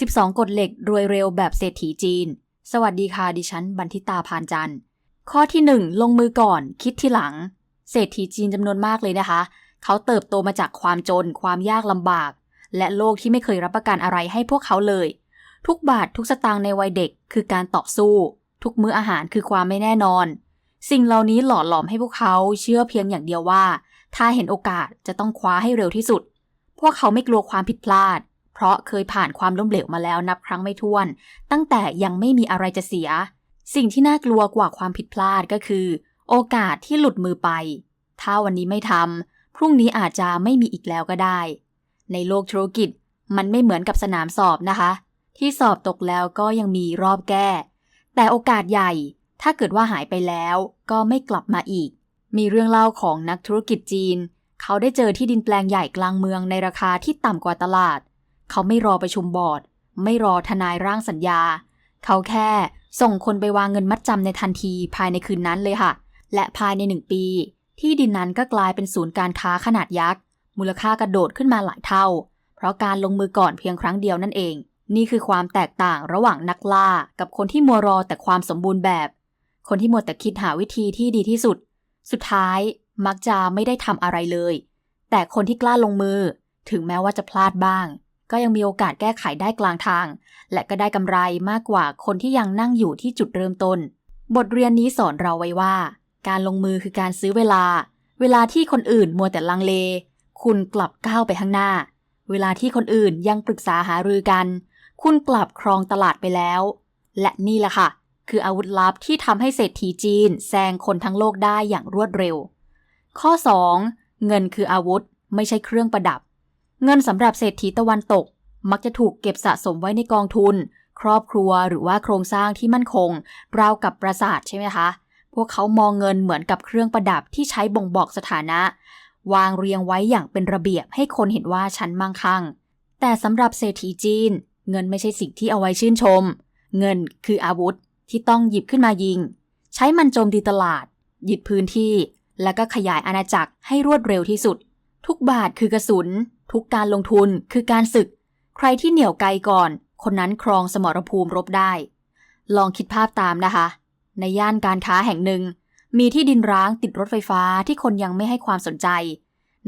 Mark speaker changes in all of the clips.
Speaker 1: 12 กฎเหล็กรวยเร็วแบบเศรษฐีจีน สวัสดีค่ะดิฉันบันทิตาพานจันทร์ข้อที่ 1 ลงมือก่อน คิดทีหลัง เศรษฐีจีนจำนวนมากเลยนะคะ เขาเติบโตมาจากความจน ความยากลำบาก และโลกที่ไม่เคยรับประกันอะไรให้พวกเขาเลย ทุกบาททุกสตางค์ในวัยเด็กคือการต่อสู้ ทุกมื้ออาหารคือความไม่แน่นอน สิ่งเหล่านี้หล่อหลอมให้พวกเขาเชื่อเพียงอย่างเดียวว่า ถ้าเห็นโอกาสจะต้องคว้าให้เร็วที่สุด พวกเขาไม่กลัวความผิดพลาด เพราะเคยผ่านความล้มเหลวมาแล้วนับครั้งไม่ถ้วน ตั้งแต่ยังไม่มีอะไรจะเสีย สิ่งที่น่ากลัวกว่าความผิดพลาดก็คือ โอกาสที่หลุดมือไป ถ้าวันนี้ไม่ทำพรุ่งนี้อาจจะไม่มีอีกแล้วก็ได้ ในโลกธุรกิจมันไม่เหมือนกับสนามสอบนะคะ ที่สอบตกแล้วก็ยังมีรอบแก้ แต่โอกาสใหญ่ ถ้าเกิดว่าหายไปแล้วก็ไม่กลับมาอีก มีเรื่องเล่าของนักธุรกิจจีน เขาได้เจอที่ดินแปลงใหญ่กลางเมืองในราคาที่ต่ำกว่าตลาด เขาไม่รอประชุมบอร์ด ไม่รอทนายร่างสัญญา เขาแค่ส่งคนไปวางเงินมัดจำในทันทีภายในคืนนั้นเลยค่ะ และภายในหนึ่งปี ที่ดินนั้นก็กลายเป็นศูนย์การค้าขนาดยักษ์ มูลค่ากระโดดขึ้นมาหลายเท่า เพราะการลงมือก่อนเพียงครั้งเดียวนั่นเอง นี่คือความแตกต่างระหว่างนักล่า กับคนที่มัวรอแต่ความสมบูรณ์แบบ คนที่มัวแต่คิดหาวิธีที่ดีที่สุด สุดท้ายมักจะไม่ได้ทำอะไรเลย แต่คนที่กล้าลงมือ ถึงแม้ว่าจะพลาดบ้าง ก็ยังมีโอกาสแก้ไขได้กลางทาง และก็ได้กำไรมากกว่าคนที่ยังนั่งอยู่ที่จุดเริ่มต้น บทเรียนนี้สอนเราไว้ว่า การลงมือคือการซื้อเวลา เวลาที่คนอื่นมัวแต่ลังเล คุณกลับก้าวไปข้างหน้า เวลาที่คนอื่นยังปรึกษาหารือกัน คุณกลับครองตลาดไปแล้ว และนี่แหละค่ะ คืออาวุธลับที่ทำให้เศรษฐีจีนแซงคนทั้งโลกได้อย่างรวดเร็ว ข้อ 2. เงินคืออาวุธ ไม่ใช่เครื่องประดับ เงินสำหรับเศรษฐีตะวันตก มักจะถูกเก็บสะสมไว้ในกองทุน ครอบครัวหรือว่าโครงสร้างที่มั่นคง ราวกับปราสาทใช่ไหมคะ พวกเขามองเงินเหมือนกับเครื่องประดับที่ใช้บ่งบอกสถานะ วางเรียงไว้อย่างเป็นระเบียบให้คนเห็นว่าฉันมั่งคั่ง แต่สำหรับเศรษฐีจีน เงินไม่ใช่สิ่งที่เอาไว้ชื่นชม เงินคืออาวุธที่ต้องหยิบขึ้นมายิง ใช้มันโจมตีตลาด ยึดพื้นที่ แล้วก็ขยายอาณาจักรให้รวดเร็วที่สุด ทุกบาทคือกระสุน ทุกการลงทุนคือการศึก ใครที่เหนี่ยวไกลก่อน คนนั้นครองสมรภูมิรบได้ ลองคิดภาพตามนะคะ ในย่านการค้าแห่งหนึ่ง มีที่ดินร้างติดรถไฟฟ้าที่คนยังไม่ให้ความสนใจ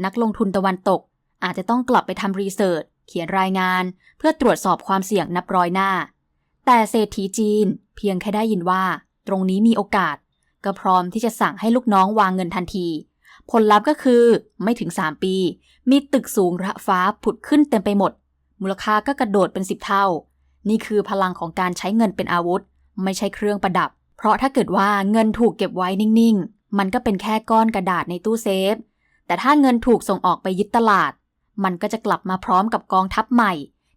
Speaker 1: นักลงทุนตะวันตก อาจจะต้องกลับไปทำรีเสิร์ชเขียนรายงาน เพื่อตรวจสอบความเสี่ยงนับร้อยหน้า แต่เศรษฐีจีน เพียงแค่ได้ยินว่า ตรงนี้มีโอกาส ก็พร้อมที่จะสั่งให้ลูกน้องวางเงินทันที ผลลัพธ์ก็คือไม่ถึง 3 ปี มีตึกสูงระฟ้าผุดขึ้นเต็มไปหมด มูลค่าก็กระโดดเป็น10เท่า นี่คือพลังของการใช้เงินเป็นอาวุธ ไม่ใช่เครื่องประดับ เพราะถ้าเกิดว่าเงินถูกเก็บไว้นิ่งๆ มันก็เป็นแค่ก้อนกระดาษในตู้เซฟ แต่ถ้าเงินถูกส่งออกไปยึดตลาด มันก็จะกลับมาพร้อมกับกองทัพใหม่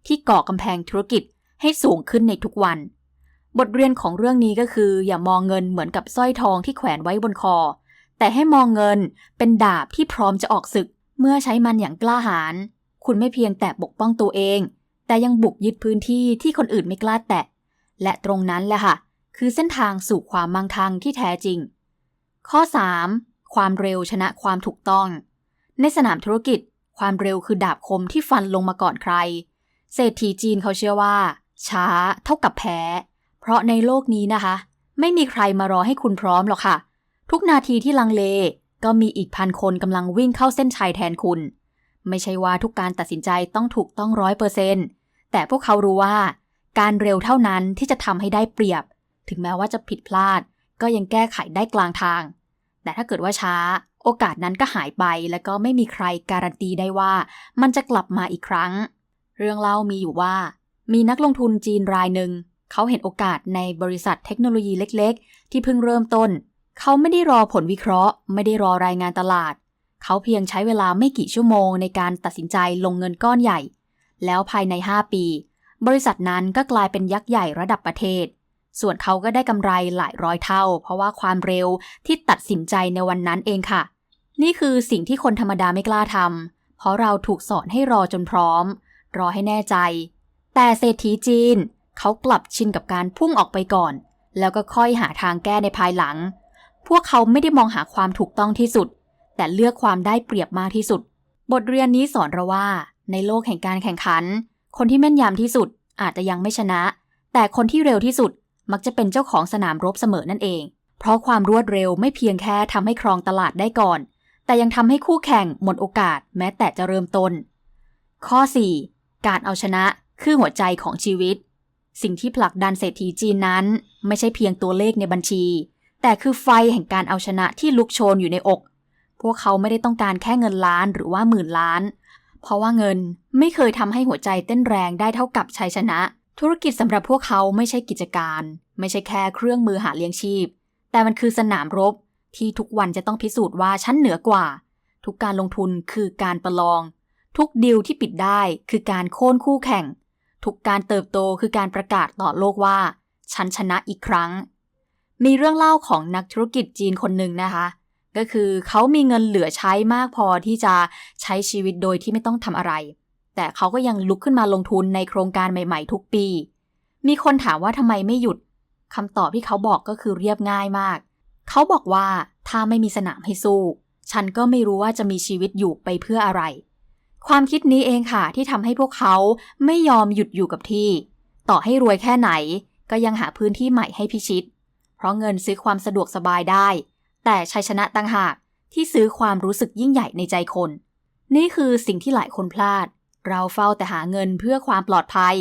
Speaker 1: ที่ก่อกำแพงธุรกิจให้สูงขึ้นในทุกวัน บทเรียนของเรื่องนี้ก็คือ อย่ามองเงินเหมือนกับสร้อยทองที่แขวนไว้บนคอ แต่ให้มองเงินเป็นดาบที่พร้อมจะออกศึก เมื่อใช้มันอย่างกล้าหาญคุณไม่เพียงแต่ปกป้องตัวเอง แต่ยังบุกยึดพื้นที่ที่คนอื่นไม่กล้าแตะ และตรงนั้นแหละค่ะ คือเส้นทางสู่ความมั่งคั่งที่แท้จริง ข้อ 3. ความเร็วชนะความถูกต้อง ในสนามธุรกิจ ความเร็วคือดาบคมที่ฟันลงมาก่อนใคร เศรษฐีจีนเขาเชื่อว่า ช้าเท่ากับแพ้ เพราะในโลกนี้นะคะ ไม่มีใครมารอให้คุณพร้อมหรอกค่ะ ทุกนาทีที่ลังเล ก็มีอีกพันคนกำลังวิ่งเข้าเส้นชัยแทนคุณ ไม่ใช่ว่าทุกการตัดสินใจต้องถูกต้องร้อยเปอร์เซนแต่พวกเขารู้ว่า การเร็วเท่านั้นที่จะทำให้ได้เปรียบ ถึงแม้ว่าจะผิดพลาด ก็ยังแก้ไขได้กลางทาง แต่ถ้าเกิดว่าช้า โอกาสนั้นก็หายไป แล้วก็ไม่มีใครการันตีได้ว่ามันจะกลับมาอีกครั้ง เรื่องเล่ามีอยู่ว่า มีนักลงทุนจีนรายหนึ่งเขาเห็นโอกาสในบริษัทเทคโนโลยีเล็ก ๆ ที่เพิ่งเริ่มต้น เขาไม่ได้รอผลวิเคราะห์ ไม่ได้รอรายงานตลาด เขาเพียงใช้เวลาไม่กี่ชั่วโมงในการตัดสินใจลงเงินก้อนใหญ่ แล้วภายใน 5 ปี บริษัทนั้นก็กลายเป็นยักษ์ใหญ่ระดับประเทศ ส่วนเขาก็ได้กำไรหลายร้อยเท่า เพราะว่าความเร็วที่ตัดสินใจในวันนั้นเองค่ะ นี่คือสิ่งที่คนธรรมดาไม่กล้าทำเพราะเราถูกสอนให้รอจนพร้อม รอให้แน่ใจ แต่เศรษฐีจีน เขากลับชินกับการพุ่งออกไปก่อน แล้วก็ค่อยหาทางแก้ในภายหลัง พวกเขาไม่ได้มองหาความถูกต้องที่สุด แต่เลือกความได้เปรียบมากที่สุด บทเรียนนี้สอนเราว่า ในโลกแห่งการแข่งขัน คนที่แม่นยำที่สุดอาจจะยังไม่ชนะ แต่คนที่เร็วที่สุดมักจะเป็นเจ้าของสนามรบเสมอนั่นเอง เพราะความรวดเร็วไม่เพียงแค่ทำให้ครองตลาดได้ก่อน แต่ยังทำให้คู่แข่งหมดโอกาสแม้แต่จะเริ่มต้น ข้อ 4. การเอาชนะคือหัวใจของชีวิต สิ่งที่ผลักดันเศรษฐีจีนนั้น ไม่ใช่เพียงตัวเลขในบัญชี แต่คือไฟแห่งการเอาชนะที่ลุกโชนอยู่ในอก พวกเขาไม่ได้ต้องการแค่เงินล้านหรือว่าหมื่นล้าน เพราะว่าเงินไม่เคยทำให้หัวใจเต้นแรงได้เท่ากับชัยชนะ ธุรกิจสำหรับพวกเขาไม่ใช่กิจการ ไม่ใช่แค่เครื่องมือหาเลี้ยงชีพ แต่มันคือสนามรบ ที่ทุกวันจะต้องพิสูจน์ว่าฉันเหนือกว่า ทุกการลงทุนคือการประลอง ทุกดีลที่ปิดได้คือการโค่นคู่แข่ง ทุกการเติบโตคือการประกาศต่อโลกว่า ฉันชนะอีกครั้ง มีเรื่องเล่าของนักธุรกิจจีนคนหนึ่งนะคะ ก็คือเขามีเงินเหลือใช้มากพอที่จะใช้ชีวิตโดยที่ไม่ต้องทำอะไร แต่เขาก็ยังลุกขึ้นมาลงทุนในโครงการใหม่ ๆ ทุกปี มีคนถามว่าทำไมไม่หยุดคำตอบที่เขาบอกก็คือเรียบง่ายมาก เขาบอกว่าถ้าไม่มีสนามให้สู้ ฉันก็ไม่รู้ว่าจะมีชีวิตอยู่ไปเพื่ออะไร ความคิดนี้เองค่ะที่ทำให้พวกเขาไม่ยอมหยุดอยู่กับที่ ต่อให้รวยแค่ไหนก็ยังหาพื้นที่ใหม่ให้พิชิต เพราะเงินซื้อความสะดวกสบายได้ แต่ชัยชนะต่างหากที่ซื้อความรู้สึกยิ่งใหญ่ในใจคน นี่คือสิ่งที่หลายคนพลาด เราเฝ้าแต่หาเงินเพื่อความปลอดภัย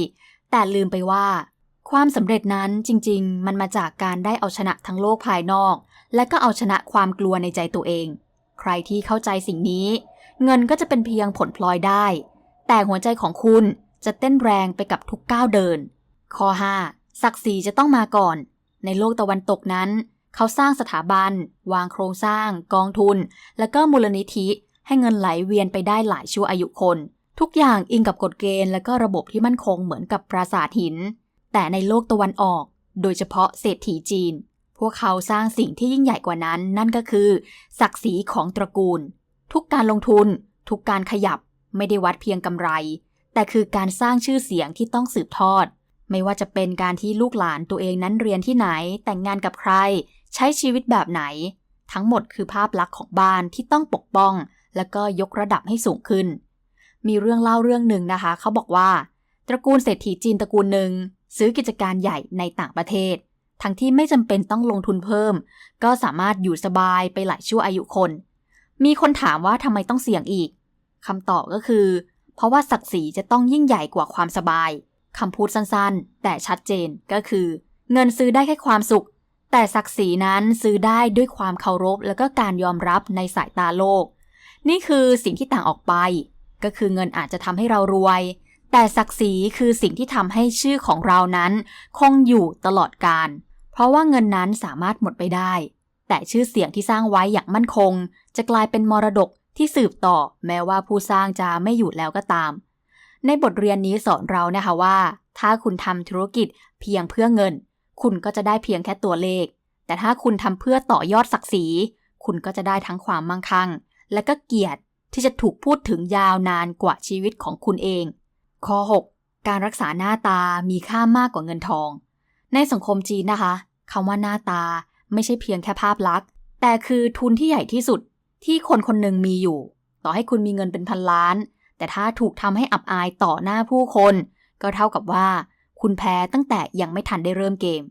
Speaker 1: แต่ลืมไปว่า ความสำเร็จนั้นจริง ๆ มันมาจากการได้เอาชนะทั้งโลกภายนอก และก็เอาชนะความกลัวในใจตัวเอง ใครที่เข้าใจสิ่งนี้ เงินก็จะเป็นเพียงผลพลอยได้ แต่หัวใจของคุณจะเต้นแรงไปกับทุกก้าวเดิน ข้อ 5. ศักดิ์ศรีจะต้องมาก่อน ในโลกตะวันตกนั้น เขาสร้างสถาบัน วางโครงสร้าง กองทุน และก็มูลนิธิ ให้เงินไหลเวียนไปได้หลายชั่วอายุคน ทุกอย่างอิงกับกฎเกณฑ์ และก็ระบบที่มั่นคงเหมือนกับปราสาทหิน แต่ในโลกตะวันออก โดยเฉพาะเศรษฐีจีน พวกเขาสร้างสิ่งที่ยิ่งใหญ่กว่านั้น นั่นก็คือ ศักดิ์ศรีของตระกูล ทุกการลงทุน ทุกการขยับไม่ได้วัดเพียงกำไร แต่คือการสร้างชื่อเสียงที่ต้องสืบทอด ไม่ว่าจะเป็นการที่ลูกหลานตัวเองนั้นเรียนที่ไหน แต่งงานกับใคร ใช้ชีวิตแบบไหน ทั้งหมดคือภาพลักษณ์ของบ้านที่ต้องปกป้อง แล้วก็ยกระดับให้สูงขึ้น มีเรื่องเล่าเรื่องหนึ่งนะคะ เขาบอกว่า ตระกูลเศรษฐีจีนตระกูลหนึ่งซื้อกิจการใหญ่ในต่างประเทศ ทั้งที่ไม่จำเป็นต้องลงทุนเพิ่ม ก็สามารถอยู่สบายไปหลายชั่วอายุคน มีคนถามว่าทำไมต้องเสี่ยงอีกคำตอบก็คือ เพราะว่าศักดิ์ศรีจะต้องยิ่งใหญ่กว่าความสบาย คำพูดสั้นๆ แต่ชัดเจนก็คือ เงินซื้อได้แค่ความสุข แต่ศักดิ์ศรีนั้นซื้อได้ด้วยความเคารพ แล้วก็การยอมรับในสายตาโลก นี่คือสิ่งที่ต่างออกไป ก็คือเงินอาจจะทำให้เรารวย แต่ศักดิ์ศรีคือสิ่งที่ทำให้ชื่อของเรานั้น คงอยู่ตลอดกาลเพราะว่าเงินนั้นสามารถหมดไปได้ แต่ชื่อเสียงที่สร้างไว้อย่างมั่นคง จะกลายเป็นมรดกที่สืบต่อ แม้ว่าผู้สร้างจะไม่อยู่แล้วก็ตาม ในบทเรียนนี้สอนเรานะคะว่า ถ้าคุณทำธุรกิจเพียงเพื่อเงิน คุณก็จะได้เพียงแค่ตัวเลข แต่ถ้าคุณทำเพื่อต่อยอดศักดิ์ศรี คุณก็จะได้ทั้งความมั่งคั่ง และก็เกียรติที่จะถูกพูดถึงยาวนานกว่าชีวิตของคุณเอง ข้อ 6 การรักษาหน้าตามีค่ามากกว่าเงินทอง ในสังคมจีนนะคะคำว่าหน้าตาไม่ใช่เพียงแค่ภาพลักษณ์ แต่คือทุนที่ใหญ่ที่สุดที่คนคนหนึ่งมีอยู่ ต่อให้คุณมีเงินเป็นพันล้าน แต่ถ้าถูกทำให้อับอายต่อหน้าผู้คน ก็เท่ากับว่า คุณแพ้ตั้งแต่ยังไม่ทันได้เริ่มเกม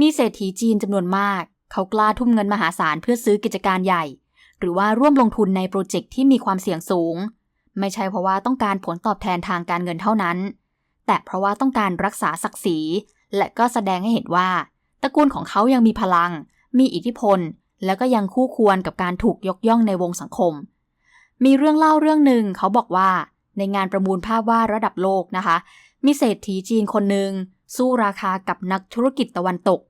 Speaker 1: มีเศรษฐีจีนจำนวนมาก เขากล้าทุ่มเงินมหาศาลเพื่อซื้อกิจการใหญ่ หรือว่าร่วมลงทุนในโปรเจกต์ที่มีความเสี่ยงสูง ไม่ใช่เพราะว่าต้องการผลตอบแทนทางการเงินเท่านั้น แต่เพราะว่าต้องการรักษาศักดิ์ศรี และก็แสดงให้เห็นว่าตระกูลของเขายังมีพลัง มีอิทธิพล แล้วก็ยังคู่ควรกับการถูกยกย่องในวงสังคม มีเรื่องเล่าเรื่องหนึ่งเขาบอกว่าในงานประมูลภาพวาดระดับโลกนะคะ มีเศรษฐีจีนคนหนึ่งสู้ราคากับนักธุรกิจตะวันตก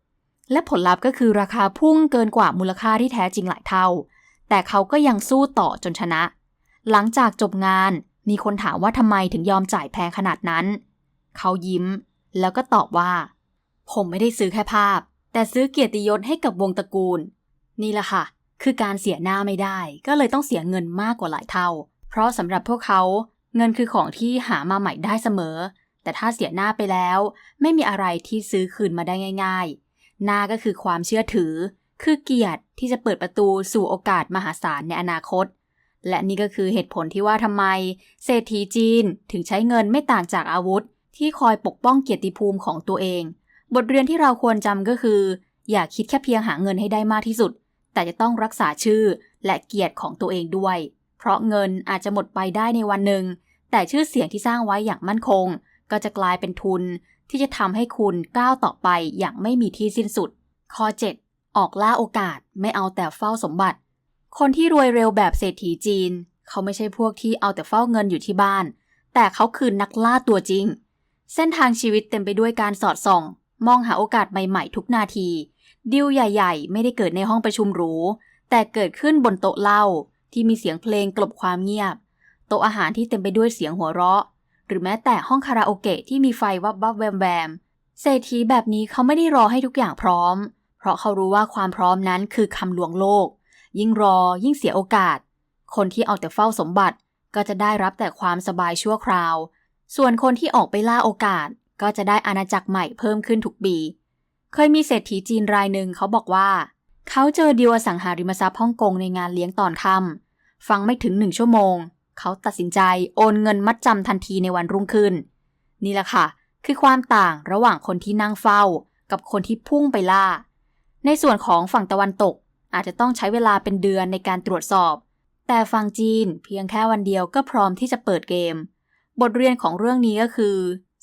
Speaker 1: และผลลัพธ์ก็คือราคาพุ่งเกินกว่ามูลค่าที่แท้จริงหลายเท่า แต่เขาก็ยังสู้ต่อจนชนะ หลังจากจบงานมีคนถามว่าทำไมถึงยอมจ่ายแพงขนาดนั้น เขายิ้ม แล้วก็ตอบว่า ผมไม่ได้ซื้อแค่ภาพ แต่ซื้อเกียรติยศให้กับวงตระกูล นี่แหละค่ะ คือการเสียหน้าไม่ได้ ก็เลยต้องเสียเงินมากกว่าหลายเท่า เพราะสำหรับพวกเขาเงินคือของที่หามาใหม่ได้เสมอ แต่ถ้าเสียหน้าไปแล้ว ไม่มีอะไรที่ซื้อคืนมาได้ง่าย ๆ หน้าก็คือความเชื่อถือ คือเกียรติที่จะเปิดประตูสู่โอกาสมหาศาลในอนาคต และนี่ก็คือเหตุผลที่ว่าทำไม เศรษฐีจีนถึงใช้เงินไม่ต่างจากอาวุธ ที่คอยปกป้องเกียรติภูมิของตัวเอง บทเรียนที่เราควรจำก็คือ อย่าคิดแค่เพียงหาเงินให้ได้มากที่สุด แต่จะต้องรักษาชื่อและเกียรติของตัวเองด้วย เพราะเงินอาจจะหมดไปได้ในวันหนึ่ง แต่ชื่อเสียงที่สร้างไว้อย่างมั่นคง ก็จะกลายเป็นทุนที่จะทำให้คุณก้าวต่อไปอย่างไม่มีที่สิ้นสุด ข้อ 7 ออกล่าโอกาสไม่เอาแต่เฝ้าสมบัติ คนที่รวยเร็วแบบเศรษฐีจีน เขาไม่ใช่พวกที่เอาแต่เฝ้าเงินอยู่ที่บ้าน แต่เขาคือนักล่าตัวจริง เส้นทางชีวิตเต็มไปด้วยการสอดส่อง มองหาโอกาสใหม่ๆ ทุกนาที ดิวใหญ่ ๆ ไม่ได้เกิดในห้องประชุมหรู แต่เกิดขึ้นบนโต๊ะเหล้าที่มีเสียงเพลงกลบความเงียบ โต๊ะอาหารที่เต็มไปด้วยเสียงหัวเราะ หรือแม้แต่ห้องคาราโอเกะที่มีไฟวับวับแวมแวมเศรษฐีแบบนี้เขาไม่ได้รอให้ทุกอย่างพร้อม เพราะเขารู้ว่าความพร้อมนั้นคือคำลวงโลก ยิ่งรอยิ่งเสียโอกาส คนที่เอาแต่เฝ้าสมบัติก็จะได้รับแต่ความสบายชั่วคราว ส่วนคนที่ออกไปล่าโอกาส ก็จะได้อาณาจักรใหม่เพิ่มขึ้นทุกปี เคยมีเศรษฐีจีนรายหนึ่งเขาบอกว่า เขาเจอดีลอสังหาริมทรัพย์ฮ่องกงในงานเลี้ยงตอนค่ำฟังไม่ถึงหนึ่งชั่วโมง เขาตัดสินใจโอนเงินมัดจำทันทีในวันรุ่งขึ้น นี่แหละค่ะ คือความต่างระหว่างคนที่นั่งเฝ้า กับคนที่พุ่งไปล่า ในส่วนของฝั่งตะวันตกอาจจะต้องใช้เวลาเป็นเดือนในการตรวจสอบ แต่ฝั่งจีนเพียงแค่วันเดียวก็พร้อมที่จะเปิดเกม บทเรียนของเรื่องนี้ก็คือ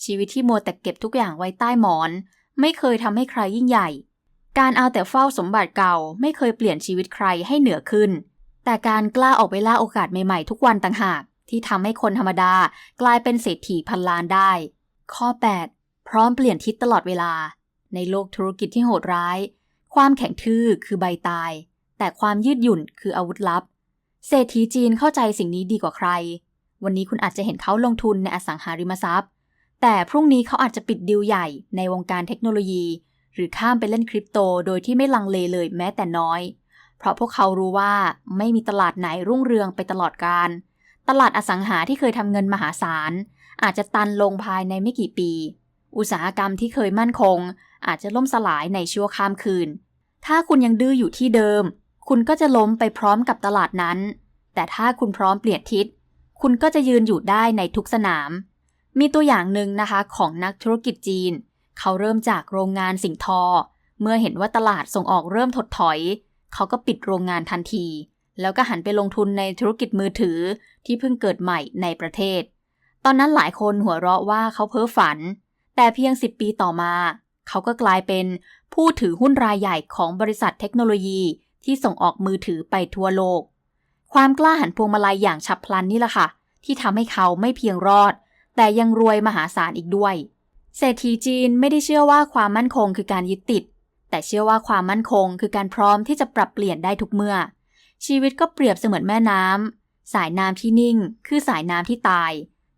Speaker 1: ชีวิตที่มัวแต่เก็บทุกอย่างไว้ใต้หมอน ไม่เคยทำให้ใครยิ่งใหญ่ การเอาแต่เฝ้าสมบัติเก่า ไม่เคยเปลี่ยนชีวิตใครให้เหนือขึ้น แต่การกล้าออกไปล่าโอกาสใหม่ๆ ทุกวันต่างหาก ที่ทำให้คนธรรมดากลายเป็นเศรษฐีพันล้านได้ ข้อ 8 พร้อมเปลี่ยนทิศตลอดเวลา ในโลกธุรกิจที่โหดร้าย ความแข็งทื่อคือใบตาย แต่ความยืดหยุ่นคืออาวุธลับ เศรษฐีจีนเข้าใจสิ่งนี้ดีกว่าใคร วันนี้คุณอาจจะเห็นเขาลงทุนในอสังหาริมทรัพย์ แต่พรุ่งนี้เขาอาจจะปิดดีลใหญ่ในวงการเทคโนโลยี หรือข้ามไปเล่นคริปโตโดยที่ไม่ลังเลเลยแม้แต่น้อย เพราะพวกเขารู้ว่าไม่มีตลาดไหนรุ่งเรืองไปตลอดกาลตลาดอสังหาที่เคยทำเงินมหาศาล อาจจะตันลงภายในไม่กี่ปี อุตสาหกรรมที่เคยมั่นคง อาจจะล่มสลายในชั่วข้ามคืน ถ้าคุณยังดื้ออยู่ที่เดิม คุณก็จะล้มไปพร้อมกับตลาดนั้น แต่ถ้าคุณพร้อมเปลี่ยนทิศ คุณก็จะยืนอยู่ได้ในทุกสนาม มีตัวอย่างหนึ่งนะคะของนักธุรกิจจีน เขาเริ่มจากโรงงานสิ่งทอ เมื่อเห็นว่าตลาดส่งออกเริ่มถดถอย เขาก็ปิดโรงงานทันที แล้วก็หันไปลงทุนในธุรกิจมือถือที่เพิ่งเกิดใหม่ในประเทศ ตอนนั้นหลายคนหัวเราะว่าเขาเพ้อฝัน แต่เพียง 10 ปีต่อมา เขาก็กลายเป็นผู้ถือหุ้นรายใหญ่ของบริษัทเทคโนโลยีที่ส่งออกมือถือไปทั่วโลก ความกล้าหันพวงมาลัยอย่างฉับพลันนี่แหละค่ะ ที่ทำให้เขาไม่เพียงรอด แต่ยังรวยมหาศาลอีกด้วย เศรษฐีจีนไม่ได้เชื่อว่าความมั่นคงคือการยึดติด แต่เชื่อว่าความมั่นคงคือการพร้อมที่จะปรับเปลี่ยนได้ทุกเมื่อ ชีวิตก็เปรียบเสมือนแม่น้ำสายน้ำที่นิ่ง คือสายน้ำที่ตาย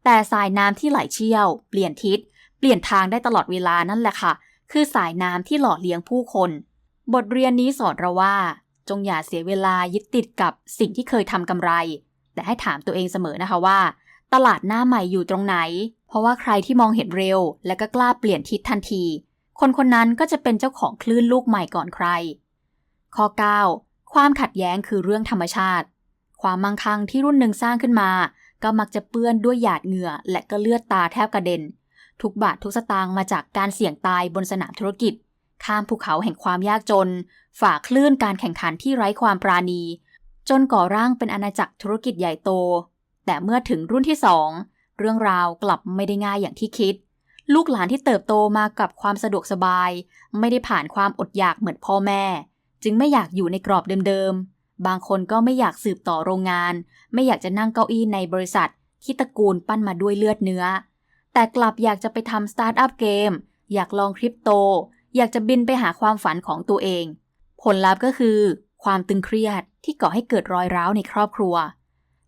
Speaker 1: แต่สายน้ำที่ไหลเชี่ยว เปลี่ยนทิศ เปลี่ยนทางได้ตลอดเวลานั่นแหละค่ะ คือสายน้ำที่หล่อเลี้ยงผู้คน บทเรียนนี้สอนเราว่า จงอย่าเสียเวลายึดติดกับสิ่งที่เคยทำกำไร แต่ให้ถามตัวเองเสมอนะคะว่า ตลาดหน้าใหม่อยู่ตรงไหน เพราะว่าใครที่มองเห็นเร็ว และก็กล้าเปลี่ยนทิศทันที คนคนนั้นก็จะเป็นเจ้าของคลื่นลูกใหม่ก่อนใคร ข้อ 9 ความขัดแย้งคือเรื่องธรรมชาติ ความมั่งคั่งที่รุ่นหนึ่งสร้างขึ้นมา ก็มักจะเปื้อนด้วยหยาดเหงื่อ และก็เลือดตาแทบกระเด็น ทุกบาททุกสตางค์มาจากการเสี่ยงตายบนสนามธุรกิจ ข้ามภูเขาแห่งความยากจน ฝ่าคลื่นการแข่งขันที่ไร้ความปราณี จนก่อร่างเป็นอาณาจักรธุรกิจใหญ่โต แต่เมื่อถึงรุ่นที่สองเรื่องราวกลับไม่ได้ง่ายอย่างที่คิด ลูกหลานที่เติบโตมากับความสะดวกสบาย ไม่ได้ผ่านความอดอยากเหมือนพ่อแม่ จึงไม่อยากอยู่ในกรอบเดิมๆ บางคนก็ไม่อยากสืบต่อโรงงาน ไม่อยากจะนั่งเก้าอี้ในบริษัท ที่ตระกูลปั้นมาด้วยเลือดเนื้อ แต่กลับอยากจะไปทำสตาร์ทอัพเกม อยากลองคริปโต อยากจะบินไปหาความฝันของตัวเอง ผลลัพธ์ก็คือ ความตึงเครียดที่ก่อให้เกิดรอยร้าวในครอบครัว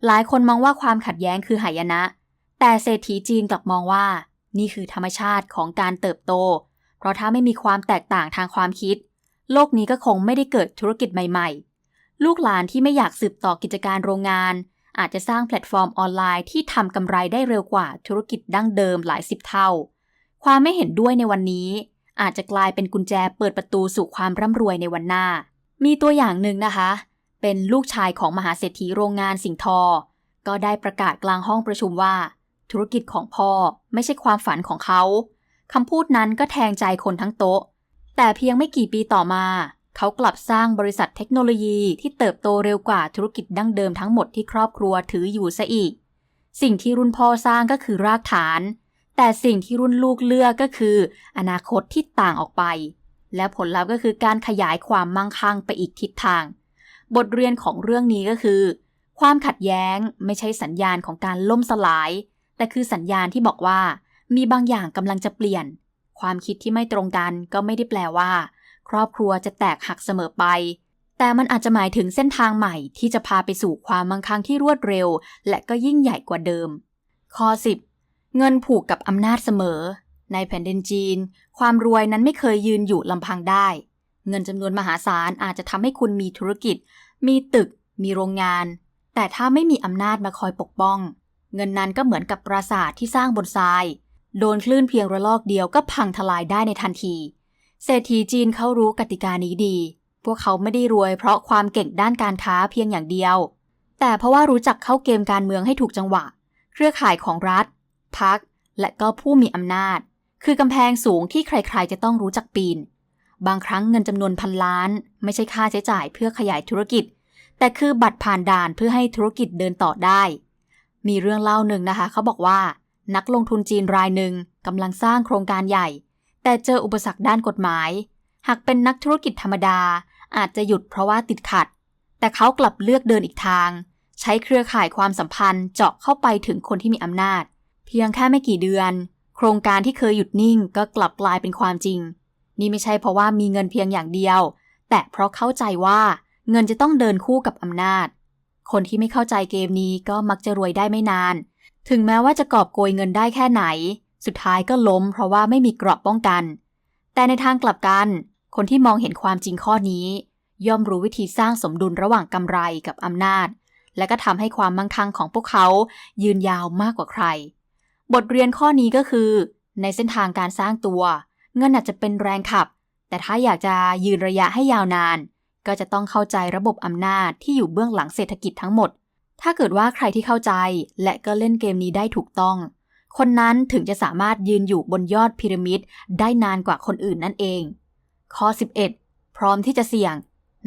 Speaker 1: หลายคนมองว่าความขัดแย้งคือหายนะ แต่เศรษฐีจีนกลับมองว่า นี่คือธรรมชาติของการเติบโต เพราะถ้าไม่มีความแตกต่างทางความคิด โลกนี้ก็คงไม่ได้เกิดธุรกิจใหม่ๆ ลูกหลานที่ไม่อยากสืบต่อกิจการโรงงาน อาจจะสร้างแพลตฟอร์มออนไลน์ที่ทำกำไรได้เร็วกว่าธุรกิจดั้งเดิมหลายสิบเท่า ความไม่เห็นด้วยในวันนี้ อาจจะกลายเป็นกุญแจเปิดประตูสู่ความร่ำรวยในวันหน้า มีตัวอย่างหนึ่งนะคะ เป็นลูกชายของมหาเศรษฐีโรงงานสิงห์ทอ ก็ได้ประกาศกลางห้องประชุมว่า ธุรกิจของพ่อไม่ใช่ความฝันของเขาคำพูดนั้นก็แทงใจคนทั้งโต๊ะ แต่เพียงไม่กี่ปีต่อมา เขากลับสร้างบริษัทเทคโนโลยีที่เติบโตเร็วกว่าธุรกิจดั้งเดิมทั้งหมดที่ครอบครัวถืออยู่ซะอีก สิ่งที่รุ่นพ่อสร้างก็คือรากฐาน แต่สิ่งที่รุ่นลูกเลือกก็คือ อนาคตที่ต่างออกไป และผลลัพธ์ก็คือการขยายความมั่งคั่งไปอีกทิศทาง บทเรียนของเรื่องนี้ก็คือ ความขัดแย้งไม่ใช่สัญญาณของการล่มสลาย แต่คือสัญญาณที่บอกว่า มีบางอย่างกำลังจะเปลี่ยน ความคิดที่ไม่ตรงกันก็ไม่ได้แปลว่า ครอบครัวจะแตกหักเสมอไป แต่มันอาจจะหมายถึงเส้นทางใหม่ที่จะพาไปสู่ความมั่งคั่งที่รวดเร็ว และก็ยิ่งใหญ่กว่าเดิม ข้อ 10 เงินผูกกับอำนาจเสมอ ในแผ่นดินจีน ความรวยนั้นไม่เคยยืนอยู่ลำพังได้ เงินจำนวนมหาศาลอาจจะทำให้คุณมีธุรกิจ มีตึก มีโรงงาน แต่ถ้าไม่มีอำนาจมาคอยปกป้อง เงินนั้นก็เหมือนกับปราสาทที่สร้างบนทราย โดนคลื่นเพียงระลอกเดียวก็พังทลายได้ในทันที เศรษฐีจีนเขารู้กติกานี้ดี พวกเขาไม่ได้รวยเพราะความเก่งด้านการค้าเพียงอย่างเดียว แต่เพราะว่ารู้จักเข้าเกมการเมืองให้ถูกจังหวะ เครือข่ายของรัฐพักและก็ผู้มีอำนาจ คือกำแพงสูงที่ใครๆจะต้องรู้จักปีน บางครั้งเงินจำนวนพันล้าน ไม่ใช่ค่าใช้จ่ายเพื่อขยายธุรกิจ แต่คือบัตรผ่านด่านเพื่อให้ธุรกิจเดินต่อได้ มีเรื่องเล่าหนึ่งนะคะ เขาบอกว่า นักลงทุนจีนรายหนึ่งกำลังสร้างโครงการใหญ่ แต่เจออุปสรรคด้านกฎหมาย หากเป็นนักธุรกิจธรรมดา อาจจะหยุดเพราะว่าติดขัด แต่เขากลับเลือกเดินอีกทาง ใช้เครือข่ายความสัมพันธ์เจาะเข้าไปถึงคนที่มีอำนาจ เพียงแค่ไม่กี่เดือน โครงการที่เคยหยุดนิ่งก็กลับกลายเป็นความจริง นี่ไม่ใช่เพราะว่ามีเงินเพียงอย่างเดียว แต่เพราะเข้าใจว่าเงินจะต้องเดินคู่กับอำนาจ คนที่ไม่เข้าใจเกมนี้ก็มักจะรวยได้ไม่นาน ถึงแม้ว่าจะกอบโกยเงินได้แค่ไหน สุดท้ายก็ล้มเพราะว่าไม่มีกราะป้องกัน แต่ในทางกลับกัน คนที่มองเห็นความจริงข้อนี้ ย่อมรู้วิธีสร้างสมดุลระหว่างกำไรกับอำนาจ และก็ทำให้ความมั่งคั่งของพวกเขายืนยาวมากกว่าใคร บทเรียนข้อนี้ก็คือ ในเส้นทางการสร้างตัว เงินอาจจะเป็นแรงขับ แต่ถ้าอยากจะยืนระยะให้ยาวนาน ก็จะต้องเข้าใจระบบอำนาจที่อยู่เบื้องหลังเศรษฐกิจทั้งหมด ถ้าเกิดว่าใครที่เข้าใจและก็เล่นเกมนี้ได้ถูกต้อง คนนั้นถึงจะสามารถยืนอยู่บนยอดพีระมิดได้นานกว่าคนอื่นนั่นเอง ข้อ 11 พร้อมที่จะเสี่ยง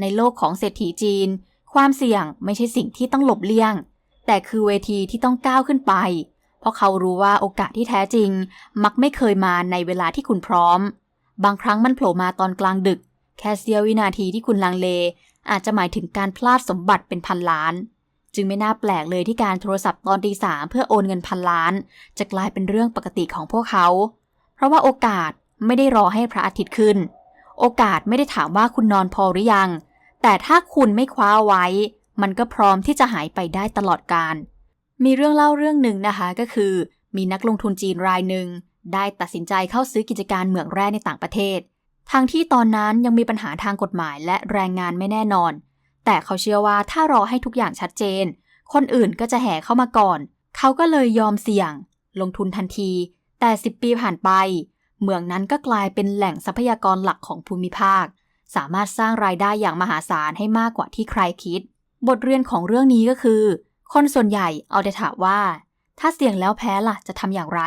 Speaker 1: ในโลกของเศรษฐีจีน ความเสี่ยงไม่ใช่สิ่งที่ต้องหลบเลี่ยง แต่คือเวทีที่ต้องก้าวขึ้นไป ราะเขารู้ว่าโอกาสที่แท้จริง มักไม่เคยมาในเวลาที่คุณพร้อม บางครั้งมันโผล่มาตอนกลางดึก แค่เสี้ยววินาทีที่คุณลังเล อาจจะหมายถึงการพลาดสมบัติเป็นพันล้าน จึงไม่น่าแปลกเลยที่การโทรศัพท์ตอนตีสามเพื่อโอนเงินพันล้าน จะกลายเป็นเรื่องปกติของพวกเขา เพราะว่าโอกาสไม่ได้รอให้พระอาทิตย์ขึ้น โอกาสไม่ได้ถามว่าคุณนอนพอหรือยัง แต่ถ้าคุณไม่คว้าไว้ มันก็พร้อมที่จะหายไปได้ตลอดกาล มีเรื่องเล่าเรื่องหนึ่งนะคะก็คือ มีนักลงทุนจีนรายหนึ่งได้ตัดสินใจเข้าซื้อกิจการเหมืองแร่ในต่างประเทศ ทั้งที่ตอนนั้นยังมีปัญหาทางกฎหมายและแรงงานไม่แน่นอน แต่เขาเชื่อว่าถ้ารอให้ทุกอย่างชัดเจน คนอื่นก็จะแห่เข้ามาก่อน เขาก็เลยยอมเสี่ยง ลงทุนทันที แต่ 10 ปีผ่านไป เมืองนั้นก็กลายเป็นแหล่งทรัพยากรหลักของภูมิภาค สามารถสร้างรายได้อย่างมหาศาลให้มากกว่าที่ใครคิด บทเรียนของเรื่องนี้ก็คือ คนส่วนใหญ่เอาแต่ถามว่า ถ้าเสี่ยงแล้วแพ้ล่ะจะทำอย่างไร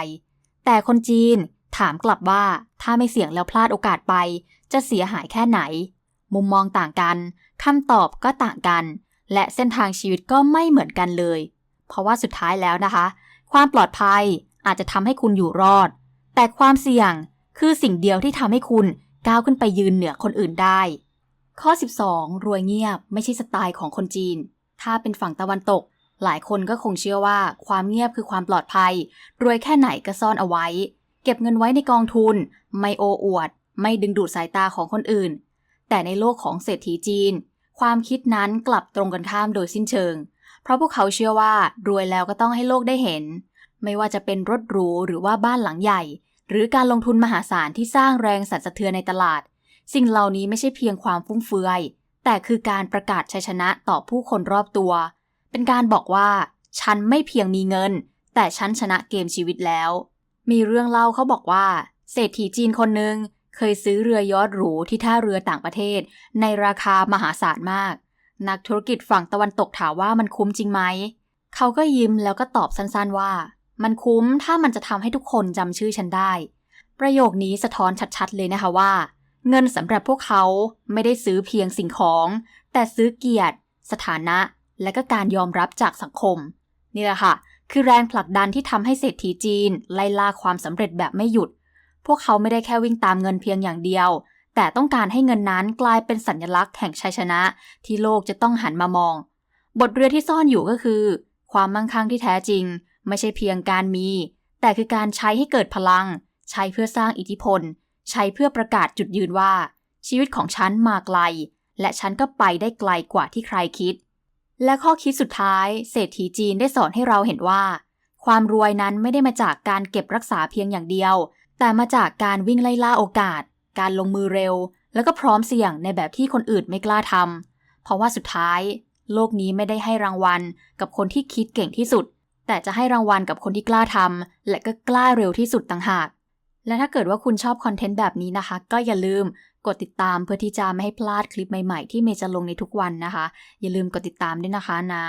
Speaker 1: แต่คนจีนถามกลับว่าถ้าไม่เสี่ยงแล้วพลาดโอกาสไป จะเสียหายแค่ไหน มุมมองต่างกันคำตอบก็ต่างกัน และเส้นทางชีวิตก็ไม่เหมือนกันเลย เพราะว่าสุดท้ายแล้วนะคะ ความปลอดภัยอาจจะทำให้คุณอยู่รอด แต่ความเสี่ยงคือสิ่งเดียวที่ทำให้คุณก้าวขึ้นไปยืนเหนือคนอื่นได้ ข้อ 12 รวยเงียบไม่ใช่สไตล์ของคนจีน ถ้าเป็นฝั่งตะวันตก หลายคนก็คงเชื่อว่าความเงียบคือความปลอดภัย รวยแค่ไหนก็ซ่อนเอาไว้ เก็บเงินไว้ในกองทุน ไม่โอ้อวด ไม่ดึงดูดสายตาของคนอื่น แต่ในโลกของเศรษฐีจีน ความคิดนั้นกลับตรงกันข้ามโดยสิ้นเชิง เพราะพวกเขาเชื่อว่ารวยแล้วก็ต้องให้โลกได้เห็น ไม่ว่าจะเป็นรถหรูหรือว่าบ้านหลังใหญ่ หรือการลงทุนมหาศาลที่สร้างแรงสั่นสะเทือนในตลาด สิ่งเหล่านี้ไม่ใช่เพียงความฟุ่มเฟือย แต่คือการประกาศชัยชนะต่อผู้คนรอบตัวเเป็นการบอกว่า ฉันไม่เพียงมีเงิน แต่ฉันชนะเกมชีวิตแล้ว มีเรื่องเล่าเขาบอกว่า เศรษฐีจีนคนหนึ่งเคยซื้อเรือยอชต์หรูที่ท่าเรือต่างประเทศ ในราคามหาศาลมาก นักธุรกิจฝั่งตะวันตกถามว่ามันคุ้มจริงไหม เขาก็ยิ้มแล้วก็ตอบสั้นๆว่า มันคุ้มถ้ามันจะทำให้ทุกคนจำชื่อฉันได้ ประโยคนี้สะท้อนชัดๆเลยนะคะว่า เงินสำหรับพวกเขาไม่ได้ซื้อเพียงสิ่งของ แต่ซื้อเกียรติ สถานะ และก็การยอมรับจากสังคม นี่แหละค่ะ คือแรงผลักดันที่ทำให้เศรษฐีจีน ไล่ล่าความสำเร็จแบบไม่หยุด พวกเขาไม่ได้แค่วิ่งตามเงินเพียงอย่างเดียว แต่ต้องการให้เงินนั้นกลายเป็นสัญลักษณ์แห่งชัยชนะ ที่โลกจะต้องหันมามอง บทเรียนที่ซ่อนอยู่ก็คือ ความมั่งคั่งที่แท้จริง ไม่ใช่เพียงการมี แต่คือการใช้ให้เกิดพลัง ใช้เพื่อสร้างอิทธิพล ใช้เพื่อประกาศจุดยืนว่า ชีวิตของฉันมาไกล และฉันก็ไปได้ไกลกว่าที่ใครคิด และข้อคิดสุดท้ายเศรษฐีจีนได้สอนให้เราเห็นว่า ความรวยนั้นไม่ได้มาจากการเก็บรักษาเพียงอย่างเดียว แต่มาจากการวิ่งไล่ล่าโอกาส การลงมือเร็ว แล้วก็พร้อมเสี่ยงในแบบที่คนอื่นไม่กล้าทำเพราะว่าสุดท้าย โลกนี้ไม่ได้ให้รางวัล กับคนที่คิดเก่งที่สุด แต่จะให้รางวัลกับคนที่กล้าทำและก็กล้าเร็วที่สุดต่างหาก และถ้าเกิดว่าคุณชอบคอนเทนต์แบบนี้นะคะ ก็อย่าลืม กดติดตามเพื่อที่จะไม่ให้พลาดคลิปใหม่ๆ ที่เมย์จะลงในทุกวันนะคะ อย่าลืมกดติดตามด้วยนะคะนะ